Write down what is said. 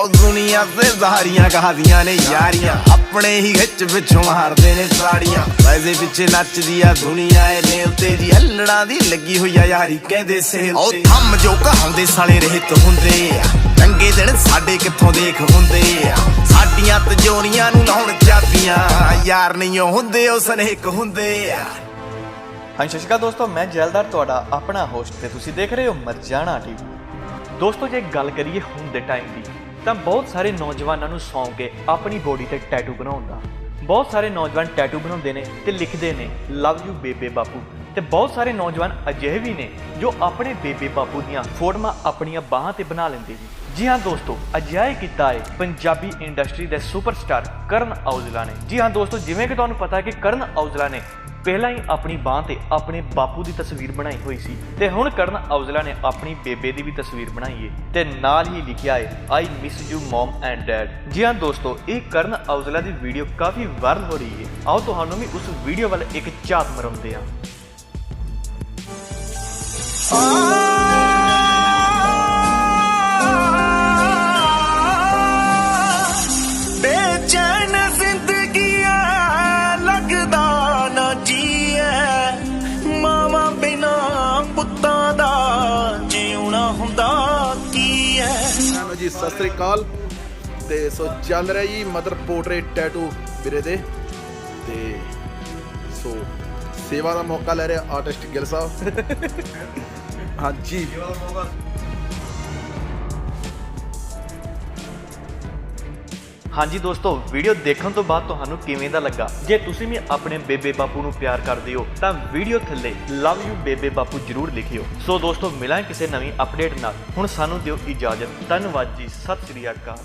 ਉਹ ਦੁਨੀਆ ਤੇ ਜ਼ਾਰੀਆਂ ਕਹਾਦੀਆਂ ਨੇ ਯਾਰੀਆਂ। ਆਪਣੇ ਹੀ ਖਿੱਚ ਪਿੱਛੋਂ ਮਾਰਦੇ ਨੇ ਸਾੜੀਆਂ। ਵੈਸੇ ਪਿੱਛੇ ਨੱਚਦੀ ਆ ਦੁਨੀਆ ਏ ਨੇਲ ਤੇ ਜੀ ਹੱਲੜਾਂ ਦੀ ਲੱਗੀ ਹੋਈ ਆ ਯਾਰੀ, ਕਹਿੰਦੇ ਸੇਲ ਉਹ ਥੰਮ ਜੋ ਕਹਾਉਂਦੇ ਸਾਲੇ ਰਹਿਤ ਹੁੰਦੇ ਆ। ਚੰਗੇ ਦਿਨ ਸਾਡੇ ਕਿੱਥੋਂ ਦੇਖ ਹੁੰਦੇ ਆ। ਸਾਡੀਆਂ ਤਜੋਰੀਆਂ ਨੂੰ ਲਾਉਣ ਚਾਬੀਆਂ। ਯਾਰ ਨਹੀਂ ਉਹ ਹੁੰਦੇ, ਉਹ ਸਨੇਕ ਹੁੰਦੇ ਆ। ਹਾਂ ਸਤਿ ਸ਼੍ਰੀ ਅਕਾਲ ਦੋਸਤੋ, ਮੈਂ ਜੈਲਦਾਰ ਤੁਹਾਡਾ ਆਪਣਾ ਹੋਸਟ ਤੇ ਤੁਸੀਂ ਦੇਖ ਰਹੇ ਹੋ ਮਰਜਾਣਾ ਟੀਵੀ ਦੋਸਤੋ, ਜੇ ਗੱਲ ਕਰੀਏ ਹੁਣ ਦੇ ਟਾਈਮ ਦੀ ਤਾਂ ਬਹੁਤ ਸਾਰੇ ਨੌਜਵਾਨਾਂ ਨੂੰ ਸੌਂਕ ਕੇ ਆਪਣੀ ਬੋਡੀ ਤੇ ਟੈਟੂ ਬਣਾਉਣ ਦਾ ਬਹੁਤ ਸਾਰੇ ਨੌਜਵਾਨ ਟੈਟੂ ਬਣਾਉਂਦੇ ਨੇ ਤੇ ਲਿਖਦੇ ਨੇ ਲਵ ਯੂ ਬੇਬੇ ਬਾਪੂ। ਤੇ ਬਹੁਤ ਸਾਰੇ ਨੌਜਵਾਨ ਅਜਿਹੇ ਵੀ ਨੇ ਜੋ ਆਪਣੇ ਬੇਬੇ ਬਾਪੂ ਦੀਆਂ ਫੋਟੋਆਂ ਆਪਣੀਆਂ ਬਾਹਾਂ ਤੇ ਬਣਾ ਲੈਂਦੇ ਨੇ। ਜੀ ਹਾਂ ਦੋਸਤੋ ਅਜਿਹਾ ਕੀਤਾ ਹੈ ਪੰਜਾਬੀ ਇੰਡਸਟਰੀ ਦੇ ਸੁਪਰਸਟਾਰ ਕਰਨ ਔਜਲਾ ਨੇ। ਜੀ ਹਾਂ ਦੋਸਤੋ, ਜਿਵੇਂ ਕਿ ਤੁਹਾਨੂੰ ਪਤਾ ਹੈ ਕਿ ਕਰਨ ਔਜਲਾ ਨੇ ਪਹਿਲਾਂ ਹੀ ਆਪਣੀ ਬਾਹ ਤੇ ਆਪਣੇ ਬਾਪੂ ਦੀ ਤਸਵੀਰ ਬਣਾਈ ਹੋਈ ਸੀ ਤੇ ਹੁਣ ਕਰਨ ਔਜਲਾ ਨੇ ਆਪਣੀ ਬੇਬੇ ਦੀ ਵੀ ਤਸਵੀਰ ਬਣਾਈ ਹੈ ਤੇ ਨਾਲ ਹੀ ਲਿਖਿਆ ਹੈ I miss you mom and dad ਜੀ ਹਾਂ ਦੋਸਤੋ, ਇਹ ਕਰਨ ਔਜਲਾ ਦੀ ਵੀਡੀਓ ਕਾਫੀ ਵਾਇਰਲ ਹੋ ਰਹੀ ਹੈ ਆਓ ਤੁਹਾਨੂੰ ਵੀ ਉਸ ਵੀਡੀਓ ਵੱਲ ਇੱਕ ਝਾਤ ਮਰਾਉਂਦੇ ਹਾਂ। ਹੈਲੋ ਜੀ, ਸਤਿ ਸ੍ਰੀ ਅਕਾਲ। ਤੇ ਸੋ ਚੱਲ ਰਿਹਾ ਜੀ ਮਦਰ ਪੋਰਟਰੇਟ ਟੈਟੂ ਵੀਰੇ ਦੇ। ਤੇ ਸੋ ਸੇਵਾ ਦਾ ਮੌਕਾ ਲੈ ਰਿਹਾ ਆਰਟਿਸਟ ਗਿੱਲ ਸਾਹਿਬ। ਹਾਂਜੀ। ਹਾਂਜੀ ਦੋਸਤੋ ਵੀਡੀਓ ਦੇਖਣ ਤੋਂ ਬਾਅਦ ਤੁਹਾਨੂੰ ਕਿਵੇਂ ਦਾ ਲੱਗਾ? ਜੇ ਤੁਸੀਂ ਵੀ ਆਪਣੇ ਬੇਬੇ ਬਾਪੂ ਨੂੰ ਪਿਆਰ ਕਰਦੇ ਹੋ, ਤਾਂ ਵੀਡੀਓ ਥੱਲੇ ਲਵ ਯੂ ਬੇਬੇ ਬਾਪੂ ਜਰੂਰ ਲਿਖਿਓ। ਸੋ ਦੋਸਤੋ, ਮਿਲਾਂ ਕਿਸੇ ਨਵੀਂ ਅਪਡੇਟ ਨਾਲ। ਹੁਣ ਸਾਨੂੰ ਦਿਓ ਇਜਾਜ਼ਤ। ਧੰਨਵਾਦ ਜੀ। ਸਤਿ ਸ੍ਰੀ ਅਕਾਲ।